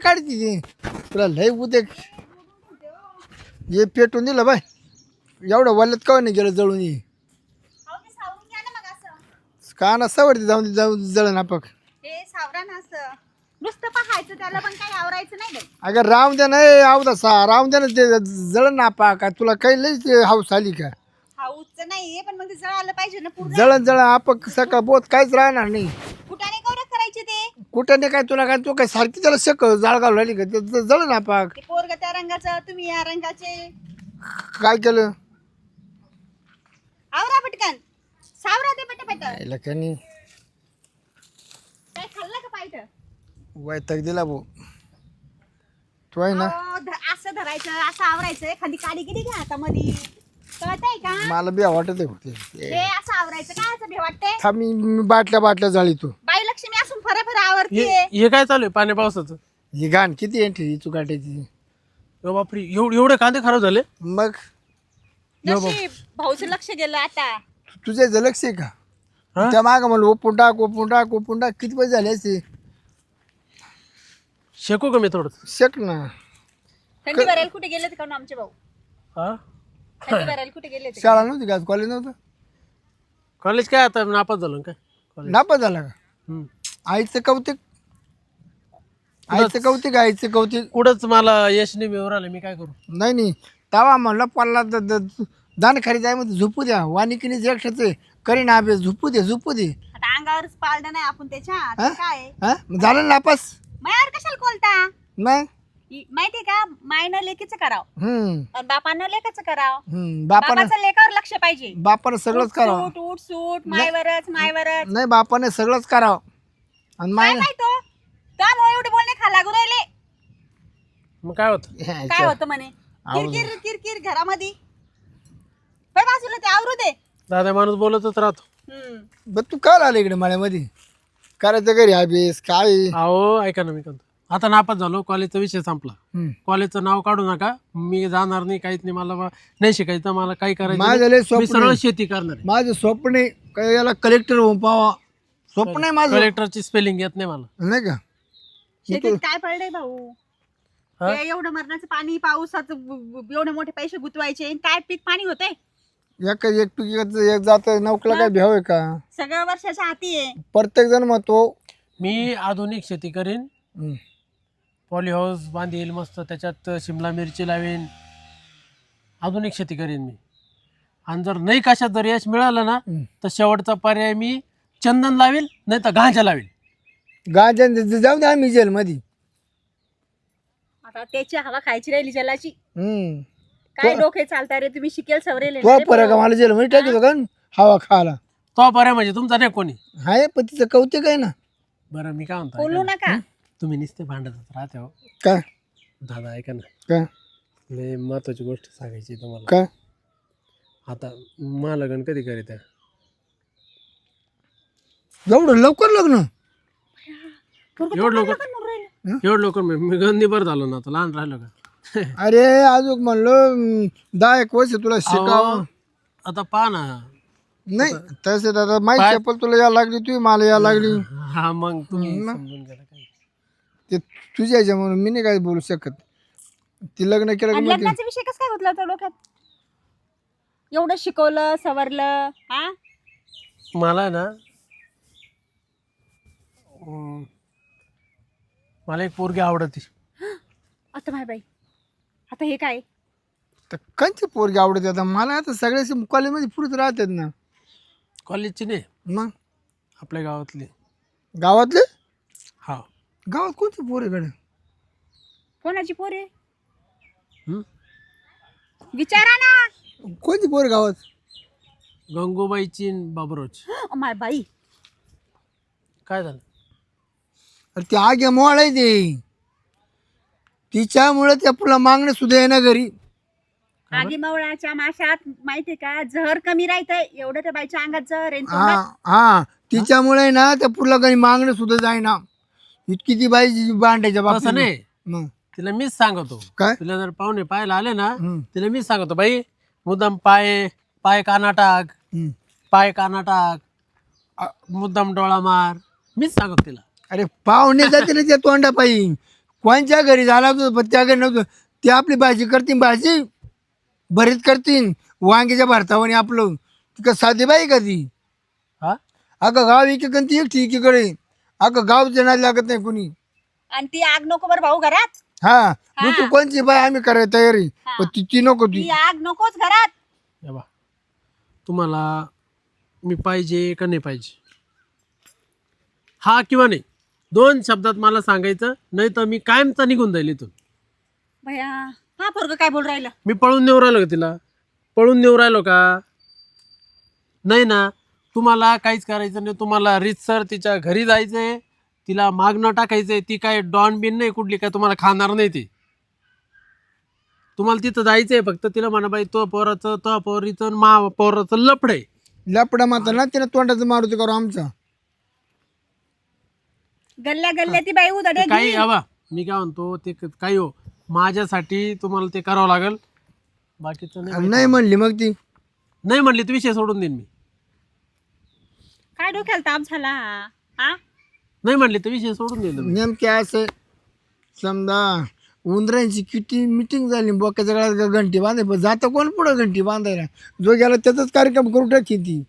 काढती ती. तुला लय उद्या ये पेटून दिलं बाय. एवढं वल्ल्यात का नाही गेलं जळून ये अहो, ते सावरून घ्या ना मग असं. का ना सवरती जाऊन जाऊन जळण आपक हे सावरा ना असं. नुसतं पाहायचं त्याला पण काही आवरायचं नाही बाई. अगं राम द्या नाही आवदा सा राम द्या ना ते जळण ना पा का? तुला काही लई ते हाऊस आली का? नाहीये पण मग ते जळालं पाहिजे ना पूर्ण. जळण जळण आपक सकाळ बोत काहीच राहणार नाही. कुठाने कवडं करायचे ते? कुठं नाही काय तुला काय तू काय सारखी त्याला शक जाळ घालून राहिली का? ते ते जळण पाक. ते पोरग त्या रंगाचं तुम्ही या रंगाचे. काय केलं? आवरा पटकन. सावरा ते पटपट. यायला का नाही. काय खाल्लं का पाहिजे वैताग दिला भाऊ. तू आहे ना? असं धरायचं असं आवरायचं. एखादी काडी घ्या आता मधी. कळतंय का? मला बी वाटत होते हे असं आवरायचं. काय असं भे वाटतंय? थांब मी मी बाटल्या बाटल्या जाळी तू. बाई लक्ष्मी असून फरा फरा आवरतीये हे काय चालू आहे पाणी पावसाचं? ही घाण किती एंट्री तू. काटायची अरे बापरे एवढे एवढे कांदे खराब झाले? मग? नशीब भाऊचं लक्ष गेलं आता. तु- तुझ्या इथं लक्ष आहे का? हा? त्या माग म्हणलं ओपून टाक ओपून टाक ओपून टाक. किती पैसे झाले असे? शेकू का मी थोडं शेक ना. थंडी भरायला कुठे गेले का ना आमचे भाऊ? हा? थंडी भरायला कुठे गेले शाळा नव्हती का? कॉलेज नव्हतं? कॉलेज काय आता? नापास झालं काय? कॉलेज नापास झाला का? हम्म. आईचं कौतिक. आईचं कौतिक आईचं कौतिक. कुठंच मला यश नाही मिळून आलं मी काय करू? नाही नाही. तवा म्हणलं पल्ला द- द- दान खरी जायमध्ये झोपू द्या. वानिकीने आहे करीन अभ्यास झोपू दे झोपू दे. आता अंगावरच पाळलं नाही आपण त्याच्या हा? आता काय हा? मग झालं ना नापास? मायावर कशाला कोलता मग? इ- माहितीये का? मायनं लेकीचं करावं. हम्म. आणि बापानं लेखाचं करावं. हम्म. बापानं बापाचं लेखावर लक्ष पाहिजे. बापानं सगळंच करावं. सूट उठ सूट मायवरच मायवरच. नाही बापाने सगळंच करावं. आणि काय माय माहितो त्यामुळे एवढे बोलणे खा लागू राहिले. मग काय होतं? काय होतं म्हणे? किरकिर किरकिर घरामध्ये. होय बाजूला ते आवरू दे. दादा माणूस बोलतच राहतो. हम्म. ब तू काय आलं इकडे माळ्यामध्ये? करायचं घरी अभ्यास काय? अहो ऐका ना मी म्हणतो आता नापास झालो कॉलेजचा विषय संपला. हम्म. कॉलेजचं नाव काढू नका. मी जाणार नाही काहीच नाही मला बा- नाही शिकायचं मला काही करायचं माझं लय नाही. स्वप्न सरळ आहे. शेती करणार आहे. माझं स्वप्न आहे काय याला कलेक्टर होऊन पावा स्वप्न आहे माझं. कलेक्टरची स्पेलिंग येत नाही मला. नाही का? शेतीत काय पडलंय भाऊ? हा? हे एवढं मरणाचं पाणी पावसाचं ब- ब- एवढे मोठे पैसे गुतवायचे आणि काय पीक पाणी होतंय? एक एक पीक एक जात नौकला काय भ्याव आहे का? सगळं वर्षाच्या हाती आहे. प्रत्येक जण म्हणतो मी आधुनिक शेती करीन. हम्म, पॉली हाऊस बांधील मस्त त्याच्यात शिमला मिरची लावेन. आधुनिक शेती करीन मी. आणि जर नाही कशात जर यश मिळालं ना हम्म. तर शेवटचा पर्याय मी चंदन लावेल नाही तर गांजा लावेल. गांजन ज- जाऊ दे आम्ही जेलमध्ये. आता त्याची हवा खायची राहिली जलाची. हम्म. काय डोके चालता रे तुम्ही? शिकेल सवरेल तो फरक मला जेलमध्ये टाकतो का हवा खायला. तो पर्याय म्हणजे तुमचा नाही कोणी? हाय पण तिचं कौतिक आहे ना. बरं मी काय म्हणतो बोलू ऐका नका. ना. तुम्ही नुसते भांडतच राहते हो. काय दादा ऐका ना. काय लय महत्वाची गोष्ट सांगायची आहे तुम्हाला. काय आता मा लग्न कधी करीत आहे? एवढं लवकर लग्न? एवढं लवकर? एवढं लवकर मी मी गंदी बरं झालो ना आता लहान राहिलो का? अरे अजून म्हणलो दहा एक वर्ष तुला शिकावं. अहो, आता पहा ना. नाही तसे दादा माहिती चप्पल तुला या लागली तू मला या लागली. हा मग तुम्ही समजून गेला काय. ते तुझ्या ह्याच्या म्हणून मी नाही काय बोलू शकत. ती लग्न केलं की आणि मग लग्नाचा विषय कसं काय होतला होता डोक्यात? एवढं शिकवलं सवरलं हा? मला ना अं, मला एक पोरगी आवडती. आता माय बाई. आता हे काय? तर कंची पोरगी आवडते आता? मला आता सगळ्याशी कॉलेजमध्ये पुरत राहतात ना. कॉलेजची नाही. मग? आपल्या गावातली. गावातले? हा. गावात कोणती पोरीकडे कोणाची पोरे हं? विचारा ना. कोणती पोर गावात? गंगूबाईची बाबरोची अ, माय बाई. काय झालं? अरे ती आगे मोळ आहे ते. तिच्यामुळे त्या पुला मागणं सुद्धा येणार घरी. आगी मवळाच्या माशात माहितीये का? जहर कमी राहतंय. एवढं त्या बाईच्या अंगात जहर आहे हा हा. तिच्यामुळे ना त्या पुरला काही मागणं सुद्धा जाईना. इतकी ती बाई बांधायच्या तसं बाबतीत नाही. मग? तिला मीच सांगतो. काय? तिला जर पाहुणे पाहायला आले ना हम्म, तिला मीच सांगतो बाई मुद्दाम पाय पाय काना टाक हम्म. पाय काना टाक अ, मुद्दाम डोळा मार. मीच सांगतो तिला. अरे पाहुणे जाते ना त्या तोंडा पायी कोणच्या घरी झाला होता पण त्या घरी नव्हतं. ते आपली भाजी करतील भाजी. भरीत करतील. वांग्याच्या भरतावाने आपलं. ती का साधी बाई का ती? हा? अगं गाव एकीकडे ती एकटी एकीकडे. अगं गाव जणायला लागत नाही कुणी. आणि ती आग नको बरं भाऊ घरात. हा. दुसरी कोणची बाई आम्ही करायला तयारी? पण ती ती नको ती. ती आग नकोच घरात. या बा. तुम्हाला मी पाहिजे का नाही पाहिजे? हा किंवा नाही? दोन शब्दात मला सांगायचं नाही तर मी कायमचा निघून जाईल इथून. भया हा पोरग काय बोल राहिलं? मी पळून नेऊ राहिलो का तिला? पळून नेऊ राहिलो का? नाही ना तुम्हाला काहीच करायचं नाही तुम्हाला रितसर तिच्या घरी जायचंय तिला मागणं टाकायचंय ती काय डॉन बिन नाही कुठली काय तुम्हाला खाणार नाही ती. तुम्हाला तिथं जायचंय फक्त तिला म्हणा बाई तो पोराचं तो पोरीचं मा पोराचं लफड आहे. लपडा माता ना तिने तोंडाचं मारुती करू आमचा. गल्ल्या गल्ल्या ती बाई उदडे काही हवा मी काय म्हणतो ते क- काही हो. माझ्यासाठी तुम्हाला ते करावं लागेल. बाकीचं नाही नाही म्हणली मग ती. नाही म्हणली तर विषय सोडून देईन मी. काय डोक्याला ताप झाला? हा? हा नाही म्हणली तर विषय सोडून देईन मी. नेमके असं समजा उंदरांची किती मिटिंग झाली बोक्याच्या गळ्यात घंटी बांधाय पण जातं कोण पुढं घंटी बांधायला? जो गेला त्याचाच कार्यक्रम करू टाकी ती.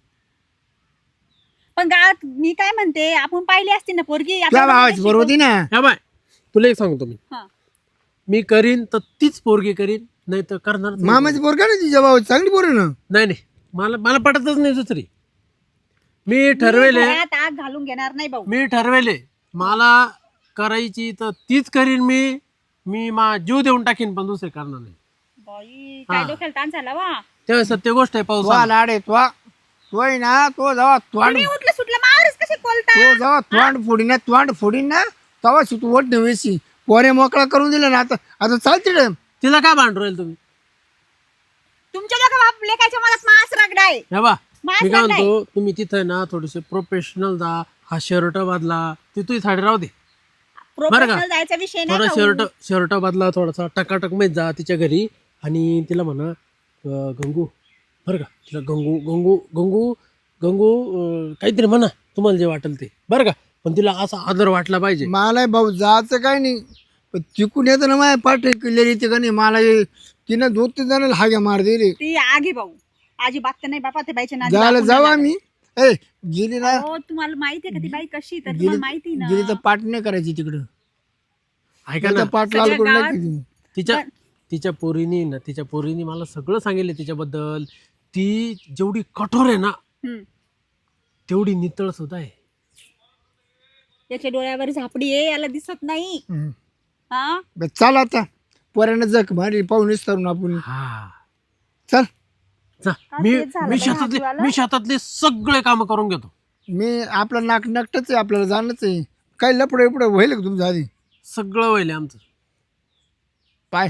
पण गावात मी काय म्हणते आपण पाहिली असती ना पोरगी भावाची बरोबर होती ना? हा बाय. तुला एक सांगतो मी. हा. मी करीन तर तीच पोरगी करीन नाही तर करणार मामाची पोर का ना तिच्या भाऊ चांगली पोर ना? नाही नाही. मला मला पटतच नाही दुसरी. मी ठरवेले घरात आग घालून घेणार नाही भाऊ. मी ठरवेले. मला करायची तर तीच करीन मी. मी मा जीव देऊन टाकीन पण दुसरे करणार नाही. बाई काय डोक्याला ताण झाला वा. तेव्हा सत्य गोष्ट आहे पाऊस तो लाड आहे तो तो आहे ना तो जेव्हा तोंड तुम्ही उठलं सुटलं मारच कसे बोलता तो जेव्हा तोंड फोडीन ना तोंड फोडीन ना तेव्हा तू वट वेशी पोरे मोकळा करून दिला ना आता आता चालते रे तिला काय भांडू राहील तुम्ही? तुमच्या लोक बाप लेखाच्या मनात मास रागडाय. हे बा मास मी काय लागलाय. म्हणतो तुम्ही तिथं ना थोडेसे प्रोफेशनल जा हा शर्ट बदला ती तुझी साडी राहू दे. प्रोफेशनल जायचा विषय नाही थोडा भाऊ. शर्ट शर्ट बदला थोडासा टकाटकमध्ये जा तिच्या घरी. आणि तिला म्हणा अं, गंगू बरं का? तिला गंगू गंगू गंगू गंगू काहीतरी म्हणा तुम्हाला जे वाटेल ते. बरं का? पण तिला असा आदर वाटला पाहिजे. मला भाऊ जायचं काय नाही. पण तिकून येतं ना माझ्या पाठ केलेली ते का नाही मला हे- तिनं दोन तीन जणांना हाग्या मार दिले. ती आगी भाऊ. अजिबात तर नाही बापा ते बाईच्या नादी जायला लागून जाऊ नाही आम्ही. ए गेली ना. हो तुम्हाला माहिती आहे का ती बाई कशी? तर तुम्हाला माहिती ना. गेली तर पाठ नाही करायची तिकडं. ऐका ना. तिथं पाठ लाल करून नाही तिच्या तिच्या पोरीनी ना तिच्या पोरीनी मला सगळं सांगितलं तिच्याबद्दल. ती जेवढी कठोर आहे ना हम्म. तेवढी नितळ सुद्धा आहे. त्याच्या डोळ्यावर झापडी आहे याला दिसत नाही. हा? बरं, चाल आता. पोरानं जख मारी पाहूनच तरुण आपण. हा. चल. जा. मी मी शेतातले मी शेतातले सगळे काम करून घेतो. मी आपला नाक नकटच आहे आपल्याला जाणंच आहे. काही लपडं एपडं होईल का तुमच्या आधी? सगळं व्हायला आमचं. पाय.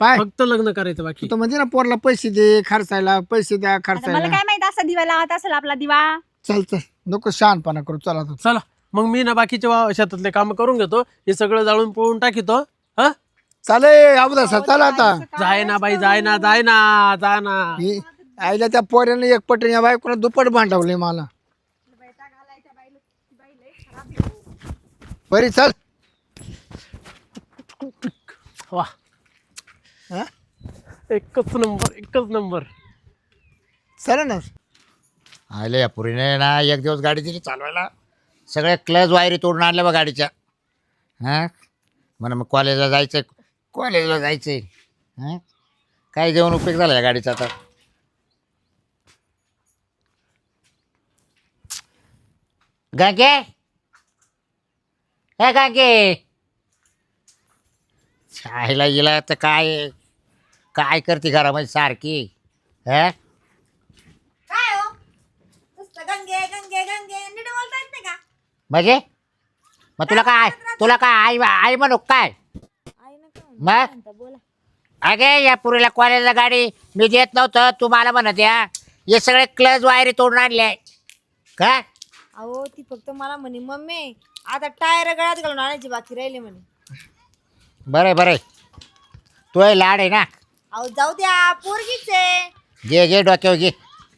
पाय. फक्त लग्न करायचं बाकी. तू तर म्हणते ना पोरला पैसे दे खर्चायला पैसे द्या आता मला खर्चायला. काय माहीत असा दिवा लावत असेल आपला दिवा? चल चल. नको शहाणपणा करू. चला आता चला. मग मी ना बाकीचे वा- शेतातले काम करून घेतो. हे सगळं जाळून पोळून टाकितो. हा? चाले अबदा चला आता. जाय ना बाई जाय ना जाय ना जा ना ही आईला त्या पोऱ्याने एक पटन या बायकोला दुप्पट भांडवले मला. बरी चल. वा. हा? एकच नंबर एकच नंबर. चला ना. आले या पुरीने ना एक दिवस गाडी दिली चालवायला. सगळे क्लच वायरी तोडून आणल्या बा गाडीच्या. हां? म्हणा मग कॉलेजला जायचं कॉलेजला जायचं आहे हां? काय जेवण उपयोग झाला या गाडीचा आता? गांगे? हे गांगे! छायला गेला तर काय? काय करते घरामध्ये सारखी? हा? काय हो? नुसतं गंगे गंगे गंगे. नीट बोलता येत नाही का? म्हणजे? मग तुला काय तुला काय आई आई म्हणू काय? मग? अगे या पुरीला कॉलेजला गाडी मी देत नव्हतं. तू मला म्हणत या. हे सगळे क्लच वायरी तोडून आणले. का? अहो ती फक्त मला म्हणे मम्मी आता टायर गळ्यात घालून आणायची बाकी राहिले म्हणे. बरं बरं तू हे लाड आहे ना? अहो जाऊ द्या पोरगीच आहे. घे घे डोक्यावर घे.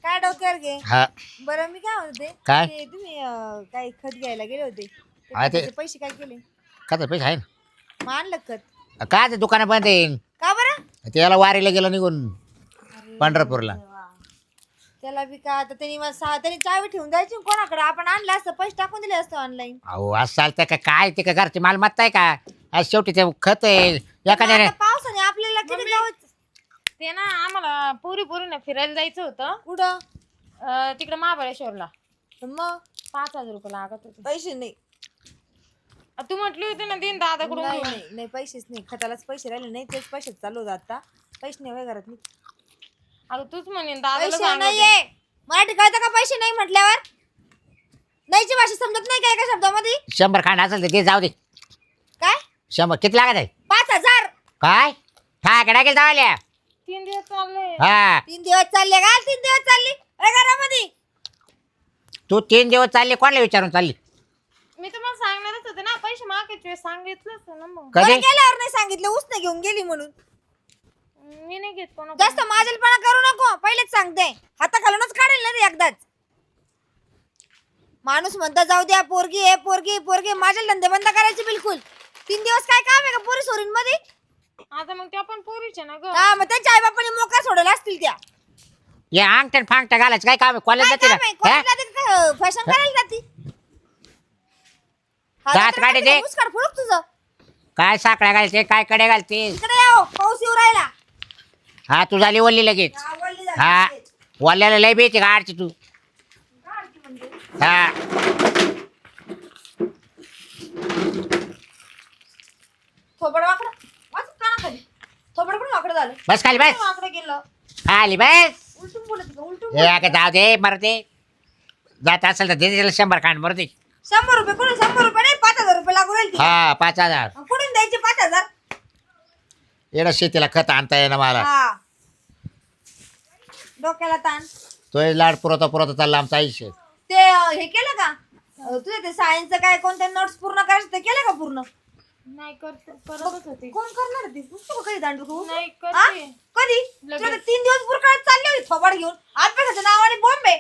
काय डोक्यावर घे? हा. बरं मी काय म्हणते काय? ते तुम्ही अं, काही खत घ्यायला गेले होते. ते हा, ते- खताचे पैसे काय केले? का पैसे आहे ना? मग आणलं खत. काय ते दुकानं बंद आहे का बरं? त्याला वारीला गेलं निघून पंढरपूरला. त्याला बी का आता त्यांनी मला सा त्यांनी चावी ठेवून द्यायची कोणाकडे? आपण आणलं असतं पैसे टाकून दिले असतं ऑनलाईन अहो असं चालतं का? काय ते का घरची मालमत्ता आहे का? आज शेवटी ते खत आहे. एखाद्याने पावसाने आपल्याला किती गावात ते ना आम्हाला पुरी पुरीने फिरायला जायचं होतं. कुठं? अं, तिकडे महाबळेश्वरला. मग? पाच हजार रुपये लागत होते. पैसे नाही. अं, तू म्हटली होती ना दिन दादाकडून नाही घेऊन. नाही नाही पैसेच नाही. खतालाच पैसे राहिले नाही तेच पैसे चालू होतात आता. पैसे नाही वय घरात नाही. अगं तूच म्हणेन दादाला पैसे सांगत होती. नाहीये. मराठी कळतं का पैसे नाही म्हटल्यावर? नाहीची भाषा समजत नाही काय एका शब्दामध्ये? शंभर खांड असेल तर ते जाऊ दे. काय? शंभर. किती लागत आहे? पाच हजार. काय? हा कडा गेल जावल्या तीन दिवस चालले. हा. तीन दिवस चालले का? तीन दिवस चालली? अरे घरामध्ये. तू तीन दिवस चालली कोणाला विचारून चालली? मी तुम्हाला सांगणारच होते ना पैसे मागायचे वेळेस सांगितलंच ना मग. कधी? बरं गेल्यावर नाही सांगितलं उसने घेऊन गेली म्हणून. मी नाही घेत कोणा जास्त माजलपणा करू नको पहिलेच सांगते. हाता घालूनच काढेल ना रे एकदाच. माणूस म्हणता जाऊ द्या पोरगी आहे पोरगी आहे, पोरगी आहे. माझे धंदे बंद करायचे बिलकुल. तीन दिवस काय काम आहे का पोरी सोरीन मध्ये? आता मग त्या पण पोरीचे ना ग. हा मग त्यांच्या आई बापाने मोकार सोडला असतील त्या. या फांगट्या घालायचं काय काम आहे? कॉलेज काय काम आहे? ना हा? कॉलेजला जाते का? फॅशन करायला जाती. हा, दात काढे का फोडूक तुझं. काय साखळ्या घालते काय कडे घालते? इकडे याव पाऊस येऊ राहिला. हा तू झाली वल्ली लगेच. हा, हा. वल्ल्याला लय बेती गाडची तू? काढती म्हणजे. हा थोबड वाकडं वाच कानाखाली थोबड पण वाकडं झालं बस खाली बस. वाकडं गेलं. खाली बस. उलटून बोलत का उलटून हे अगं जाऊ दे मर दे. जात असेल तर दे शंभर खांड मर दे. शंभर रुपये कोणी शंभर रुपये नाही पाच हजार रुपये लागू राहील हा पाच हजार. कुठून द्यायचे पाच हजार? येणं शेतीला खत आणता येणं मला. हा. डोक्याला ताण. तो लाड पुरवता पुरवता चालला आमचं आयुष्य. ते अं, हे केलं का? अं, तुझे ते सायन्सचं काय कोणत्या नोट्स पूर्ण करायचं ते केलं का पूर्ण? नाही करत करतच होती. कोण करणार ते? पुस्तक कधी दांडू नाही हा? करते कधी? लगेच. तुला तर तीन दिवस पुरकाळत चालले होते थोबाड घेऊन. अभ्यासाचं नावाने बॉम्बे.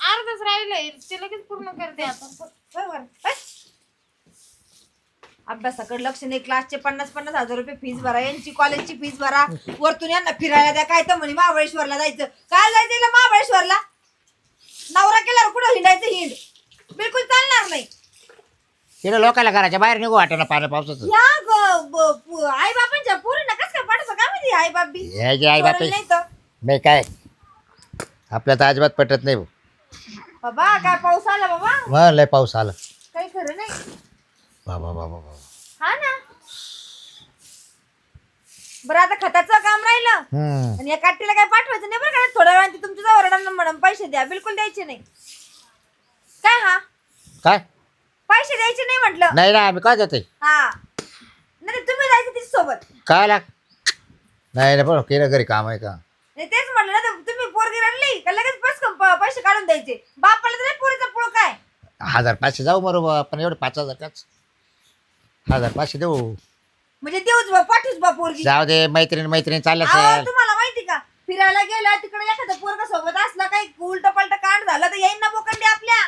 अर्धच राहिलंय ते लगेच पूर्ण करते आता. अभ्यासाकडे लक्ष नाही. क्लासचे पन्नास पन्नास हजार रुपये फीस भरा. यांची कॉलेजची फीस भरा. वरतून यांना फिरायला द्या. काय तर म्हणे महाबळेश्वरला जायचं. काय जायचं हिला महाबळेश्वरला? नवरा केल्यावर कुठं हिंडायचं हिंड? बिलकुल चालणार नाही. तिला लोकांना घराच्या बाहेर निघू वाटेना पाण्या पावसाचं. या आई बापांच्या पोरींना कसं काय पाठवतं काय माहिती आई बाबी हे जे आई बाप नाही तर. नाही काय? आपल्या तर अजिबात पटत नाही भाऊ. बाबा काय पाऊस आला बाबा? मग लय पाऊस आला. काही खरं नाही. बाबा बाबा बाबा. हा ना. बरं आता खताचं काम राहिलं. हम्म. आणि या काठीला काय पाठवायचं नाही बरं का? थोड्या वेळाने ती तुमच्या जवळ पैसे द्या. बिलकुल द्यायचे नाही. काय हा? काय? पैसे द्यायचे नाही म्हटलं. नाही ना आम्ही काय देतोय? हा. नाही तुम्ही जायचं तिच्या सोबत काय लाग नाही ना पण केलं घरी काम आहे का? नाही तेच म्हटलं ना तर तुम्ही पोरगी रडली का लगेच प- पैसे काढून द्यायचे? बापाला तर नाही पोरीचा पुळ काय? हजार पाचशे जाऊ बरोबर आपण एवढे पाच हजार काच? हजार पाचशे देऊ. म्हणजे देऊच बा पाठवूच बा पोरगी. जाऊ दे मैत्रीण मैत्रीण चालल्या अहो, तुम्हाला माहिती का फिरायला गेला तिकडे एखादा पोरगा सोबत असला काही उलट पलट कांड झालं तर येईन ना बोकंडी आपल्या.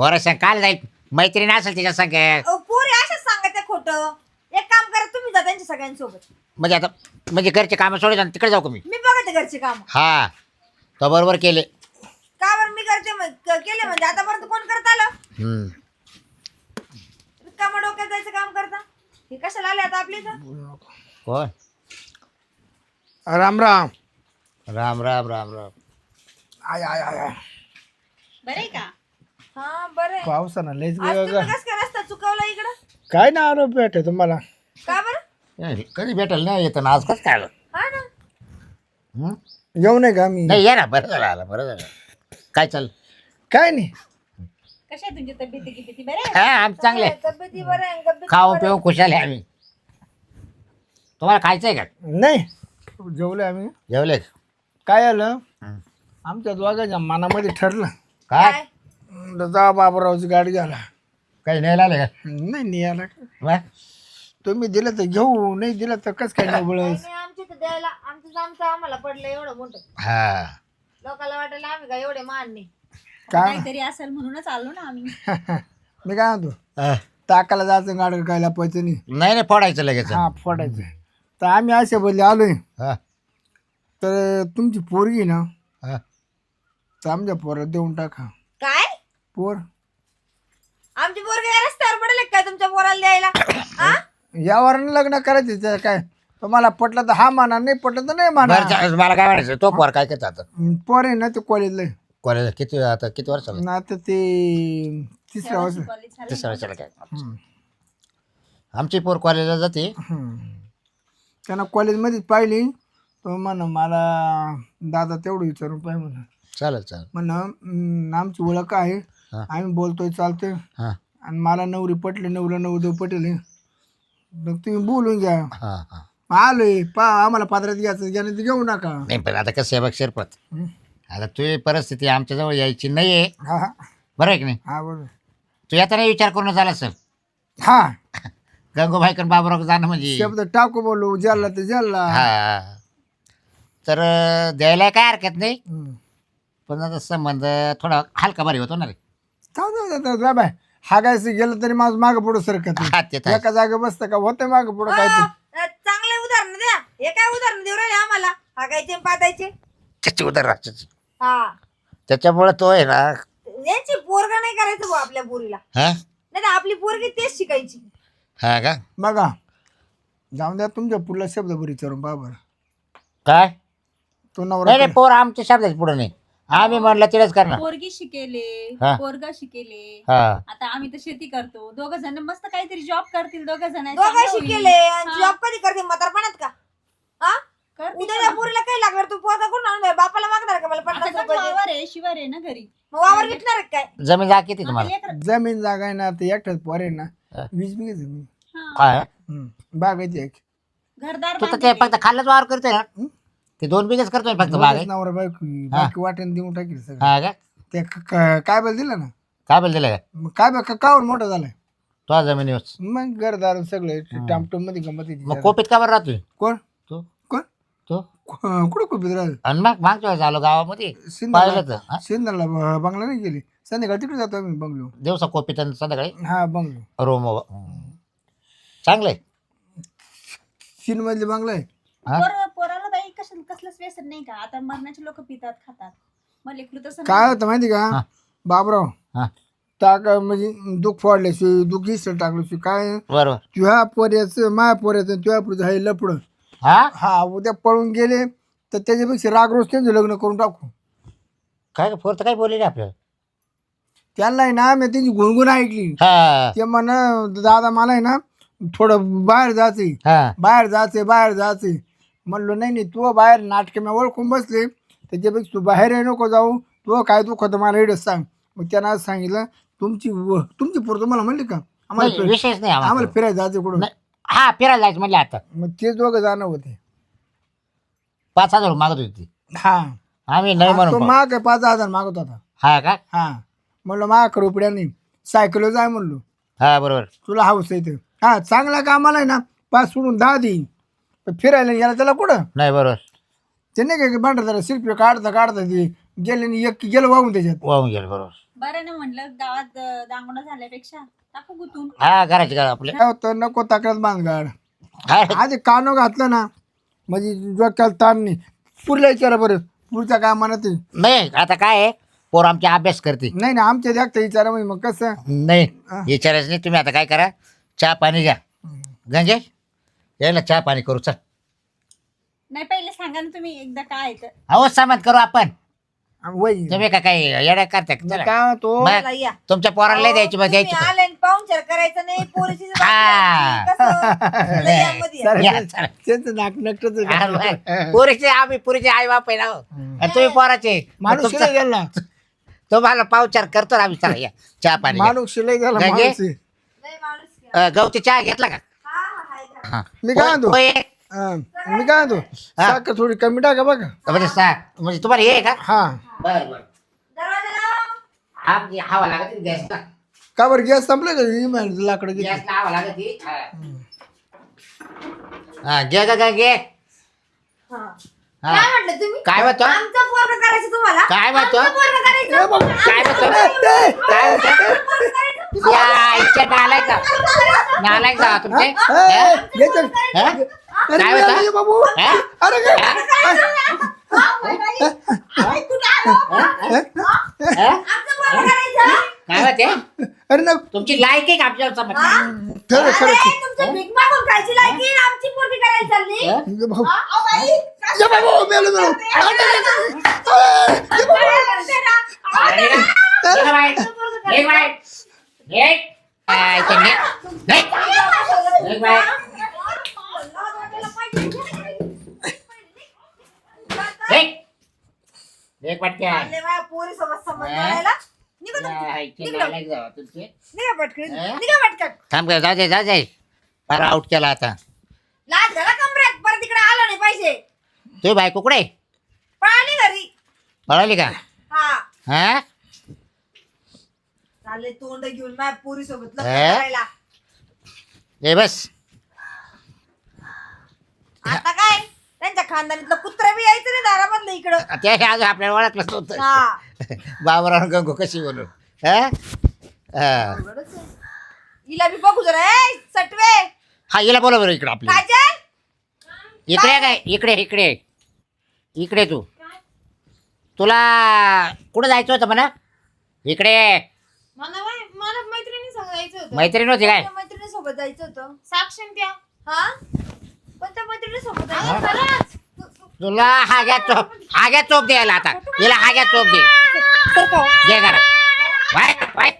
पोरा सांग काल जाईल. मैत्रीण असेल तिच्या संग. अहो, पोरी अशाच सांगायचं खोटं. एक काम करा तुम्ही जा त्यांच्या सगळ्यांसोबत. म्हणजे आता म्हणजे घरचे कामं सोडून तिकडे जाऊ का मी? मी बघते घरचे काम. हा तो बरोबर केले. का बरं मी करते मग क- केले म्हणजे? आतापर्यंत कोण करत आलं? हम्म. रिकामा डोक्यात जायचं काम करता. हे कशाला आले आता आपल्या इथं? कोण? राम राम. राम राम राम राम. आय आय आय आय. बरे का? हा बरं पावसानं लयच आज ग- तुम्ही कसं काय रस्ता चुकवला इकडं? काय ना आरोप भेटे तुम्हाला? का बरं? ए, कधी भेटेल नाही येतं ना आज कसं काय आलं? हा ना? येऊ नये का मी? नाही ये ना बरं झालं आलं बरं झालं. काय चाल? काय नाही. कशा आहे तुमची तब्येती किती बरे हा आम्ही चांगले आहे. तब्येती बरं आहे तब्येती आहे. पिऊन खुशाल आहे आम्ही. तुम्हाला खायचंय का? नाही. जेवले आम्ही. जेवले? काय आलं? हं. आमच्या दोघांच्या मनामध्ये ठरलं. काय? काय? म्हणलं जा बाबरावची गाडी घ्याला काही नाही आले का? नाही नाही आला. मग? तुम्ही दिलं तर घेऊ नाही दिलं तर कस काय नाही बळस नाही, आमच्या इथं द्यायला आमचं आमचं आम्हाला पडलं एवढं मोठं. हा. लोकांना वाटायला आम्ही काय एवढे मान नाही काय काहीतरी असेल म्हणूनच आलो ना आम्ही. मी काय म्हणतो हा. टाकायला जायचं गाडी काय लपायचं नाही. नाही नाही फोडायचं लगेच. हा फोडायचं. तर आम्ही अशा बदले आलोय. हा, तर तुमची पोरगी ना हा. तर आमच्या पोरात देऊन टाका. पोर. आमची पोरगी काय रस्त्यावर पडेल काय तुमच्या पोराला द्यायला? हा? यावर लग्न करायचं त्याचं काय? तुम्हाला पटलं तर हा माना नाही पटलं तर नाही माना बरं चा- मला काय म्हणायचं तो पोर काय करतो आता? पोर आहे ना ते कॉलेजला. कॉलेज किती आता किती वर्ष ना आता ते तिसऱ्या वर्ष. तिसऱ्या वर्षाला काय? आमची पोर कॉलेजला जाते? त्यांना कॉलेजमध्येच पाहिली. तो म्हण मला दादा तेवढं विचारून पाहिजे म्हणा चालेल चालेल. म्हण आमची ओळख आहे. हा. आम्ही बोलतोय चालतोय. हां. आणि मला नवरी पटली नवरा नवदेव पटेल. मग तुम्ही बोलून घ्या. हां हां. आलोय पा आम्हाला पात्रात घ्यायचं ज्याने ते घेऊ नका. नाही पण आता कसं आहे बघ शिरपत. हं. आता तुझी परिस्थिती आमच्याजवळ यायची नाही आहे हा हा. बरं आहे की नाही? हा बरोबर तू आता नाही विचार करून झाला सर हा. गंगूबाईकडून बाबूराव जाणं म्हणजे. शब्द टाकू बोलू ज्याला ते ज्याला. हा. तर अं, द्यायला काय हरकत नाही. हं. पण आता संबंध थोडा हलका भारी होतो ना रे. जाऊ बाय हागायचं गेलं तरी माझं मागं पुढं सरकत नाही. हा, ते तर आहे. एका जागा बसतं का? होतं मागं पुढं काय ते अ, चांगले उदाहरण द्या. हे काय उदाहरण देऊ राहिले आम्हाला? हागायचे आणि पातायचे? त्याची उदरराक्षाची हा. त्याच्यामुळे तो आहे ना यांची पोरगा नाही करायचं भाऊ आपल्या पोरीला. हा? नाही तर आपली पोरगी तेच शिकायची. हा का? बघा जाऊन द्या तुमच्या पुढला शब्द बरी विचारून बाबर काय? तो नाही नवरा नाही पोर आमच्या शब्दाच्या पुढे नाही. आम्ही म्हणलं तिलाच करणार. पोरगी शिकेले हा. पोरगा शिकेले. हा. आता आम्ही तर शेती करतो. दोघ जण मस्त काहीतरी जॉब करतील दोघ जण दोघं शिकेले आणि जॉब कधी करते म्हातारपणात का? हा? उद्या त्या पोरीला काही लागणार? तू पोरगा कोण आणणार बापाला मागणार का मला पन्नास रुपये दे? वावर आहे शिवार आहे ना घरी. मग वावर विकणार आहे काय? जमीन जा किती आता तुम्हाला? लेकरं- जमीन जागा आहे ना ते एकट्याच पोर आहे ना हा. वीस बिघे जमीन. हा. काय. बागायची एक. घरदार तू तर ते. फक्त खाल्लंच वावर करतोय ना? ते दोन बिघेच करतोय फक्त बाग आहे. नवरा बायको बाकी वाटेन देऊन टाकेल सगळं. हा का? ते क- क- काय बल दिलं ना? काय बोल दिलं का? मग काय बघ कावर मोठा झालाय? तो जमिनीवर. मग घरदार सगळं टामटूममध्ये गमत येते मग जरा. कोपीत का बरं राहतोय? कोण? तू? कोण? तू? को- कुठं कुठं राहिलं? आणि मग मागच्या वेळेस आलो गावामध्ये. पाहिलं सिंधला तर हा? सिंधला ब- बंगला नाही गेली? संध्याकाळी तिकडे जातो आम्ही बंगलो. दिवसा कोपीत आणि संध्याकाळी? हा बंगलो. रोम चांगलंय? सीन मधले बंगला आहे. हा? कसलंच व्यसन नाही का? आता मरणाचे लोक पितात खातात. मग लेकरू तसं काय होतं माहिती का? हा. बाबराव हा. टाक म्हणजे दुःख फोडल्याशिवाय दुःख इसर टाकल्याशिवाय काय? बरोबर. तुझ्या पोऱ्याचं माया पोऱ्याचं तुझ्या पुढचं आहे लपडं हा? हा उद्या पळून गेले तर त्याच्यापेक्षा राग रोज त्यांचं लग्न करून टाकू. काय फोर तर काय बोलले आपल्याला. त्यांना आहे ना मी त्यांची गुणगुण ऐकली. हा. ते म्हण दादा मला आहे ना थोडं बाहेर जायचंय. हा. बाहेर जायचंय बाहेर जायचंय. म्हणलो नाही नाही तू बाहेर नाटके मी ओळखून बसले त्याच्यापेक्षा तू बाहेर नको जाऊ. तू काय दुःख होतं मला एवढंच सांग. मग त्यानं आज सांगितलं तुमची व- तुमची पोर तुम्हाला म्हणली का? आम्हाला नाही, फिर- विशेष नाही आम्हाला. आम्हाला फिरायला जायचं कुठं नाही. हा फिरायला जायचं म्हणले आता. मग ते दोघं जाणं होते. पाच हजार मागत होती. हा. आम्ही नाही तो म्हणून माग पाच हजार मागत होता. हा का? हा. म्हणलं माग रुपया नाही सायकल जाय म्हणलो. हा बरोबर. तुला हाऊस आहे ते हा चांगल्या कामाला आहे ना पाच सोडून दहा देईन. पण फिरायला याला त्याला कुठं? नाही बरोबर. ते नाही का भांडत त्याला शिल्पी काढता काढता ते गेले आणि एक गेलं वाहून त्याच्यात. वाहून गेलं बरोबर. बरं ना म्हणलं गावात अं, दांगोडा झाल्यापेक्षा. टाकू गुतून हा घराची घर आपल्या काय होतं? नको तक्रार बांधगाड हा. आधी कानो घातलं ना म्हणजे डोक्याला ताण नाही. पुरला विचारा बरं. पुढच्या काय म्हणत आहे. नाही आता काय आहे? पोर आमचे अभ्यास करते. नाही ना आमच्या देखता विचारा म्हणजे मग कसं? नाही विचारायचं नाही. तुम्ही आता काय करा? चहा पाणी घ्या. गंगे यायला चहा पाणी करू चल नाही पहिले सांगा ना तुम्ही एकदा काय आहे तर अहो सामान करू आपण वय तुम्ही का काही करता का? चला. काय तो मग चला, या. तुमच्या पोराला लय द्यायची मग द्यायची तुम्ही आले आणि पाहुणचार करायचं नाही पोरीची जबाबदारी हा. आमची, कसं? लय यामध्ये या. या, चला. त्यांचं नाक नकटच हा, बरं. पुरीचे आम्ही पुरीचे आई बाप आहे ना हो. आणि तुम्ही पोराचे मग माणूस तुमचा- शिलाई गेला तुम्हाला पावचार करतो ना आम्ही चला या चहा पाणी घ्या. माणूस शिलाई गेला गंगे? माणूस आहे. लय माणूस घ्या. अं, गवती चहा घेतला का हा, हा, का? हा. मी काय म्हणतो होय, होय. हा, मी काय म्हणतो साखर थोडी कमी टाका बघा म्हणजे सा म्हणजे तुम्हाला हे आहे का हा बरं बरं दरवाजा लावा. हा म्हणजे हवा लागत गॅसला का बरं गॅस संपलं का ही लाकडं घे गॅसला हवा लागत हा हा, घे ग ग, घे हा. हा. काय म्हटलं तुम्ही काय म्हणतो आमचं पोरग करायचं तुम्हाला काय म्हणतो आमचं पोरगं करायचं काय म्हणतो काय म्हणतो पोरगं करायचं या इच्छा नालायक जा. नालायक जा तुमचे. ए, हा? ये चल. हा? अरे काय ये, होतं? ये बाबू. हा? अरे गे. हा? काय होते? अरे ना. तुमची लायक आहे का आमच्यावर खरं खरं ये बाबू. अहो, बाई, ये बाबू मेलो मेलो अरे, अरे, ये बाबू. अरे, एक बाई, एक बाई, एक. काय ते ने- ने. एक बाई. एक. एक पटक्या. चालले बाया, पोरीसोबत संबंध? करायला. निघा तुम्ही. या, इथे निघलो. नालायक जावा तुमचे. निघा पटकन हा? निघा पटकन थांब जाऊ दे जाऊ दे फार आउट केला आता लाज झाला कमरेत परत इकडे आलो नाही पाहिजे तुझी बायको कुठे पळाली घरी पळाली का हा हा तोंड घेऊन माझ्या पोरी सोबत हा? करायला. बस. आता काय? त्यांच्या खानदानीतलं कुत्र बी यायचं नाही दारामधलं इकडं. ते आज आपल्याला ओळखलंच नव्हतं. हा. बाबराव गंगो कशी हा? हा. अवघडच आहे. हिला बी बघू जरा. ए सटवे. हा हिला बोला बरं इकडं काजल. इकडे काय? इकडे इकडे. इकडे तू. तुला कुठं जायचं होतं म्हणा? इकडे. मला बाई मला मैत्रिणी संग जायचं होतं. मैत्रीण होती काय? मैत्रिणी सोबत जायचं होतं. साक्षी त्या. हा? कोणत्या मैत्रिणी सोबत खरंच तुला हाग्या चोप हाग्या चोप द्यायला आता. हिला हाग्या चोप दे. दे जरा वाय वाय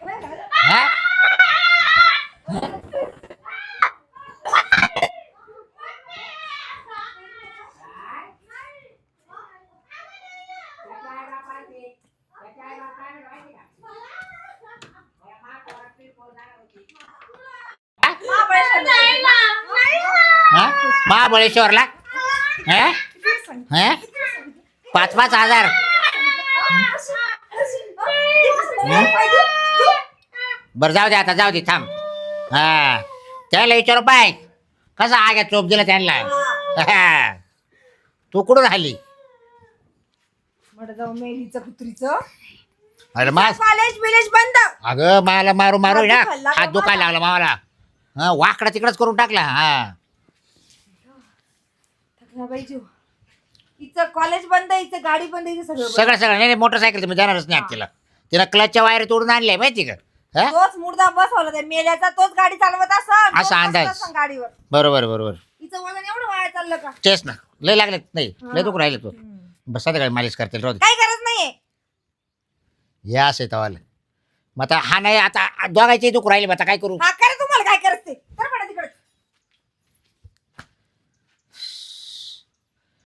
महाबळेश्वरला हा? हा? पाच पाच हजार. बरं जाऊ दे आता जाऊ दे थांब. हा. त्याला विचारू पाय कसा आग्या चोप दिला त्यांना. तू मेलीचं कुत्रीचं. अरे मा कॉलेज बिलेज बंद. अगं मला मारू मारू ना. हात दुखायला हात दुखायला लागला मावाला हा वाकडा तिकडच करून टाकला. हा. थकला बाई जीव. हिचं कॉलेज बंद आहे हिचं गाडी बंद आहे हिचं सगळं बंद. सगळं सगळं. नाही मोटरसायकल तुम्ही जाणारच नाही तिला. तिला क्लचच्या वायर तोडून आणले माहिती का? हा? तोच मुर्दा बसवला त्या मेल्याचा तोच गाडी चालवत असं असा अंदाज. गाडीवर. बरोबर बरोबर. हिचं वजन एवढं वाया चाललं का? तेच ना. लय लागले नाही लय दुख राहिले तू. बस संध्याकाळी मालिश करतील रोज काही गरज नाहीये. हे असं तवाला मग आता हा नाही आता दोघायचे दुख राहिले मग आता काय करू? हा